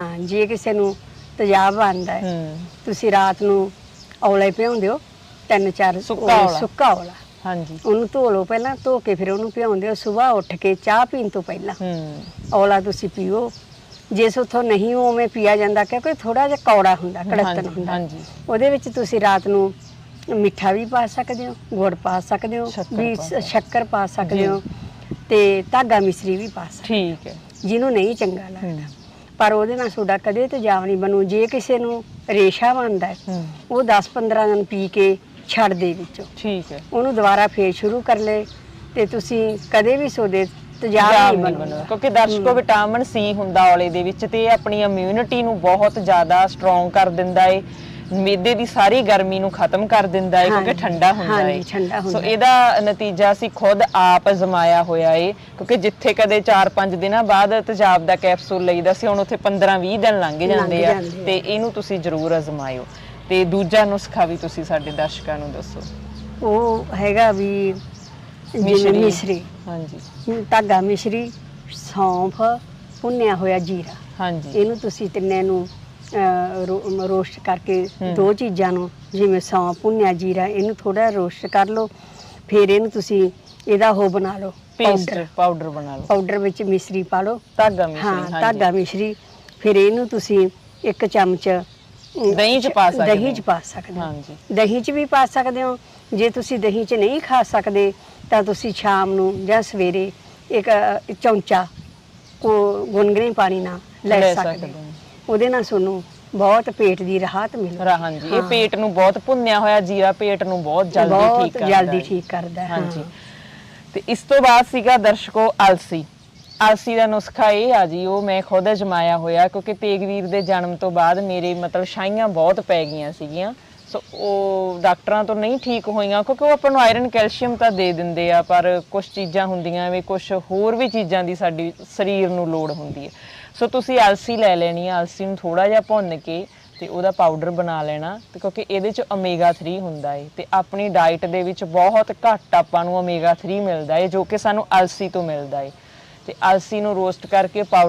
ਹਾਂ ਜੇ ਕਿਸੇ ਨੂੰ ਤੇਜ਼ਾਬ ਆਂਦਾ ਹੈ ਹੂੰ। ਤੁਸੀਂ ਰਾਤ ਨੂੰ ਔਲੇ ਭਿਉਂਦੇ ਹੋ ਤਿੰਨ ਚਾਰ ਸੁੱਕਾ ਔਲੇ। ਸੁੱਕਾ ਔਲਾ। ਹਾਂਜੀ। ਉਹਨੂੰ ਧੋ ਲਓ ਪਹਿਲਾਂ ਧੋ ਕੇ ਫਿਰ ਉਹਨੂੰ ਭਿਉਂਦੇ ਹੋ ਸਵੇਰ ਉੱਠ ਕੇ ਚਾਹ ਪੀਣ ਤੋਂ ਪਹਿਲਾਂ। ਹੂੰ। ਔਲਾ ਤੁਸੀਂ ਪੀਓ। ਜੇ ਉਥੋਂ ਨਹੀਂ ਉਵੇਂ ਪੀਆ ਜਾਂਦਾ ਕਿਉਂਕਿ ਥੋੜਾ ਜਿਹਾ ਕੌੜਾ ਹੁੰਦਾ ਕੜਕਣ ਹਾਂਜੀ, ਹੁੰਦਾ। ਹਾਂਜੀ। ਉਹਦੇ ਵਿੱਚ ਤੁਸੀਂ ਰਾਤ ਨੂੰ ਮਿੱਠਾ ਵੀ ਪਾ ਸਕਦੇ ਹੋ ਗੁੜ ਪਾ ਸਕਦੇ ਹੋ ਸ਼ੱਕਰ ਵੀ ਪਾ ਸਕਦੇ। ਸ਼ੱਕਰ ਪਾ ਸਕਦੇ। ਹੋ ਤੇ ਧਾਗਾ ਮਿਸਰੀ ਵੀ ਪਾ ਸਕਦੇ ਠੀਕ ਹੈ ਹੋ, ਜਿਹਨੂੰ ਨਹੀਂ ਚੰਗਾ ਲੱਗਦਾ। ਹੂੰ। ਪਰ ਉਹਦੇ ਨਾਲ ਤੁਹਾਡਾ ਕਦੇ ਤੇਜ਼ਾਬ ਨਹੀਂ ਬਣੂ। ਜੇ ਕਿਸੇ ਨੂੰ ਰੇਸ਼ਾ ਬਣਦਾ ਹੈ, ਹੂੰ। ਉਹ 10-15 ਦਿਨ ਪੀ ਕੇ ਛੱਡ ਦੇ ਵਿੱਚੋਂ। ਠੀਕ ਹੈ। ਉਹਨੂੰ ਦੁਬਾਰਾ ਫੇਰ ਸ਼ੁਰੂ ਕਰ ਲੈ ਤੇ ਤੁਸੀਂ ਕਦੇ ਵੀ ਸੋਦੇ ਤੇਜ਼ਾਬ ਨਹੀਂ ਬਣੂਗਾ ਕਿਉਂਕਿ ਦਰਸ਼ਕੋ ਵਿਟਾਮਿਨ ਸੀ ਹੁੰਦਾ ਔਲੇ ਦੇ ਵਿੱਚ ਤੇ ਇਹ ਆਪਣੀ ਇਮਿਊਨਿਟੀ ਨੂੰ ਬਹੁਤ ਜ਼ਿਆਦਾ ਸਟਰੋਂਗ ਕਰ ਦਿੰਦਾ ਏ। ਮੇਦੇ ਦੀ ਸਾਰੀ ਗਰਮੀ ਨੂੰ ਖਤਮ ਕਰ ਦਿੰਦਾ ਏ ਕਿਉਂਕਿ ਠੰਡਾ ਹੁੰਦਾ ਏ ਹਾਂਜੀ, ਠੰਡਾ ਹੁੰਦਾ ਸੋ। ਇਹਦਾ ਨਤੀਜਾ ਅਸੀਂ ਖੁਦ ਆਪ ਅਜ਼ਮਾਇਆ ਹੋਇਆ ਏ ਕਿਉਂਕਿ ਜਿੱਥੇ ਕਦੇ 4-5 ਦਿਨਾਂ ਬਾਅਦ ਤੇਜ਼ਾਬ ਦਾ ਕੈਪਸੂਲ ਲਈਦਾ ਸੀ ਹੁਣ ਉੱਥੇ 15-20 ਦਿਨ ਲੰਘ ਜਾਂਦੇ ਆ। ਜਾਂਦੇ ਆ। ਤੇ ਇਹਨੂੰ ਤੁਸੀਂ ਜ਼ਰੂਰ ਅਜ਼ਮਾਇਓ। ਤੇ ਦੂਜਾ ਨੁਸਖਾ ਵੀ ਤੁਸੀਂ ਸਾਡੇ ਦਰਸ਼ਕਾਂ ਨੂੰ ਦੱਸੋ। ਉਹ ਹੈਗਾ ਵੀ ਜਿਵੇਂ ਮਿਸ਼ਰੀ। ਮਿਸ਼ਰੀ। ਹਾਂਜੀ। ਧਾਗਾ ਮਿਸ਼ਰੀ ਸੌਂਫ ਭੁੰਨਿਆ ਹੋਇਆ ਜੀਰਾ। ਹਾਂਜੀ। ਇਹਨੂੰ ਤੁਸੀਂ ਤਿੰਨੇ ਨੂੰ ਰੋਸਟ ਕਰਕੇ। ਦੋ ਚੀਜ਼ਾਂ ਨੂੰ ਜਿਵੇਂ ਸੌਂਫ ਭੁੰਨਿਆ ਜੀਰਾ ਇਹਨੂੰ ਥੋੜਾ ਰੋਸਟ ਕਰ ਲਓ। ਫਿਰ ਇਹਨੂੰ ਤੁਸੀਂ ਇਹਦਾ ਉਹ ਬਣਾ ਲਓ ਪੇਸਟ ਪਾਊਡਰ ਪਾਊਡਰ ਬਣਾ ਲਓ। ਪਾਊਡਰ ਵਿੱਚ ਮਿਸ਼ਰੀ ਪਾ ਲਓ। ਧਾਗਾ ਮਿਸ਼ਰੀ ਹਾਂ ਧਾਗਾ ਮਿਸ਼ਰੀ। ਫਿਰ ਇਹਨੂੰ ਤੁਸੀਂ ਇੱਕ ਚਮਚ ਦਹੀਂ 'ਚ ਪਾ ਸਕਦੇ ਦਹੀਂ ਚ। ਪਾ ਸਕਦੇ ਹੋ। ਹਾਂਜੀ। ਦਹੀਂ 'ਚ ਵੀ ਪਾ ਸਕਦੇ ਹੋ। ਜੇ ਤੁਸੀਂ ਦਹੀਂ 'ਚ ਨਹੀਂ ਖਾ ਸਕਦੇ ਤਾਂ ਤੁਸੀਂ ਸ਼ਾਮ ਨੂੰ ਜਾਂ ਸਵੇਰੇ ਇੱਕ ਚਮਚਾ ਕੋ ਗੁਨਗੁਨੇ ਪਾਣੀ ਨਾਲ ਲੈ ਸਕਦੇ ਹੋ। ਉਹਦੇ ਨਾਲ ਤੁਹਾਨੂੰ ਬਹੁਤ ਪੇਟ ਦੀ ਰਾਹਤ ਮਿਲੂ ਰਾ ਹਾਂਜੀ ਇਹ। ਪੇਟ ਨੂੰ ਬਹੁਤ ਭੁੰਨਿਆ ਹੋਇਆ ਜੀਰਾ ਪੇਟ ਨੂੰ ਬਹੁਤ ਜਲਦੀ ਠੀਕ ਕਰਦਾ ਜਲਦੀ ਹੈ। ਠੀਕ ਕਰਦਾ ਹੈ, ਹਾਂਜੀ ਹਾਂ। ਤੇ ਇਸ ਤੋਂ ਬਾਅਦ ਸੀਗਾ ਦਰਸ਼ਕੋ ਅਲਸੀ ਅਲਸੀ ਦਾ ਨੁਸਖਾ ਇਹ ਆ ਜੀ ਉਹ ਮੈਂ ਖੁਦ ਅਜਮਾਇਆ ਹੋਇਆ ਕਿਉਂਕਿ ਤੇਗਵੀਰ ਦੇ ਜਨਮ ਤੋਂ ਬਾਅਦ ਮੇਰੇ ਮਤਲਬ ਛਾਈਆਂ ਬਹੁਤ ਪੈ ਗਈਆਂ ਸੀਗੀਆਂ ਸੋ ਉਹ ਡਾਕਟਰਾਂ ਤੋਂ ਨਹੀਂ ਠੀਕ ਹੋਈਆਂ ਕਿਉਂਕਿ ਉਹ ਆਪਾਂ ਨੂੰ ਆਇਰਨ ਕੈਲਸ਼ੀਅਮ ਤਾਂ ਦੇ ਦਿੰਦੇ ਆ ਪਰ ਕੁਝ ਚੀਜ਼ਾਂ ਹੁੰਦੀਆਂ ਵੀ ਕੁਝ ਹੋਰ ਵੀ ਚੀਜ਼ਾਂ ਦੀ ਸਾਡੀ ਸਰੀਰ ਨੂੰ ਲੋੜ ਹੁੰਦੀ ਹੈ ਸੋ ਤੁਸੀਂ ਅਲਸੀ ਲੈ ਲੈਣੀ ਹੈ ਅਲਸੀ ਨੂੰ ਥੋੜਾ ਜਿਹਾ ਭੁੰਨ ਕੇ ਤੇ ਉਹਦਾ ਪਾਊਡਰ ਬਣਾ ਲੈਣਾ ਤੇ ਕਿਉਂਕਿ ਇਹਦੇ ਚ ਓਮੇਗਾ 3 ਹੁੰਦਾ ਏ ਤੇ ਆਪਣੀ ਡਾਈਟ ਦੇ ਵਿੱਚ ਬਹੁਤ ਘੱਟ ਆਪਾਂ ਨੂੰ ਓਮੇਗਾ 3 ਮਿਲਦਾ ਏ ਜੋ ਕਿ ਸਾਨੂੰ ਅਲਸੀ ਤੋਂ ਮਿਲਦਾ ਏ ਤੇ ਅਲਸੀ ਨੂੰ ਰੋਸਟ ਕਰਕੇ ਪਾਊਡਰ